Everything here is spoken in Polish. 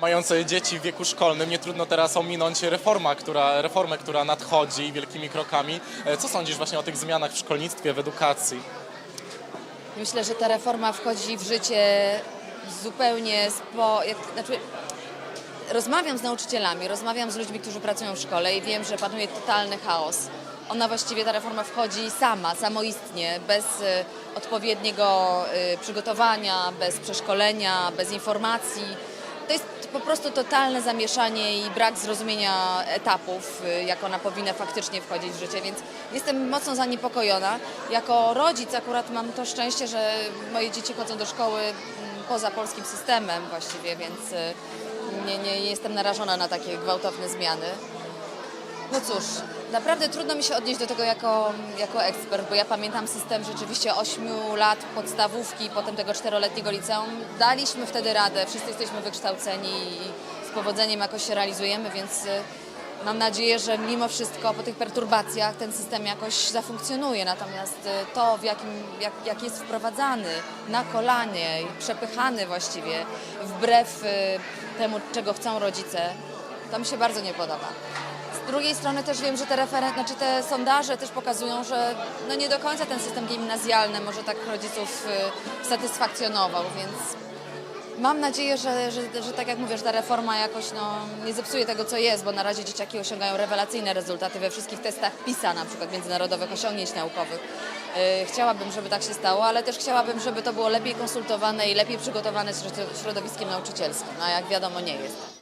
Mając e, dzieci w wieku szkolnym, nie trudno teraz ominąć reforma, która, reformę, która nadchodzi wielkimi krokami. E, Co sądzisz właśnie o tych zmianach w szkolnictwie, w edukacji? Myślę, że ta reforma wchodzi w życie zupełnie spo... Znaczy, rozmawiam z nauczycielami, rozmawiam z ludźmi, którzy pracują w szkole i wiem, że panuje totalny chaos. Ona właściwie, ta reforma wchodzi sama, samoistnie, bez y, odpowiedniego y, przygotowania, bez przeszkolenia, bez informacji. To jest po prostu totalne zamieszanie i brak zrozumienia etapów, y, jak ona powinna faktycznie wchodzić w życie, więc jestem mocno zaniepokojona. Jako rodzic akurat mam to szczęście, że moje dzieci chodzą do szkoły mm, poza polskim systemem właściwie, więc y, nie, nie jestem narażona na takie gwałtowne zmiany. No cóż, naprawdę trudno mi się odnieść do tego jako, jako ekspert, bo ja pamiętam system rzeczywiście 8 lat podstawówki, potem tego czteroletniego liceum. Daliśmy wtedy radę, wszyscy jesteśmy wykształceni i z powodzeniem jakoś się realizujemy, więc y, mam nadzieję, że mimo wszystko po tych perturbacjach ten system jakoś zafunkcjonuje. Natomiast y, to, w jakim, jak, jak jest wprowadzany na kolanie przepychany właściwie wbrew y, temu, czego chcą rodzice, to mi się bardzo nie podoba. Drugiej strony też wiem, że te referen- znaczy te sondaże też pokazują, że no nie do końca ten system gimnazjalny może tak rodziców y, satysfakcjonował, więc mam nadzieję, że, że, że tak jak mówię, że ta reforma jakoś no, nie zepsuje tego, co jest, bo na razie dzieciaki osiągają rewelacyjne rezultaty we wszystkich testach PISA, na przykład międzynarodowych osiągnięć naukowych. Y, Chciałabym, żeby tak się stało, ale też chciałabym, żeby to było lepiej konsultowane i lepiej przygotowane środowiskiem nauczycielskim, a jak wiadomo nie jest.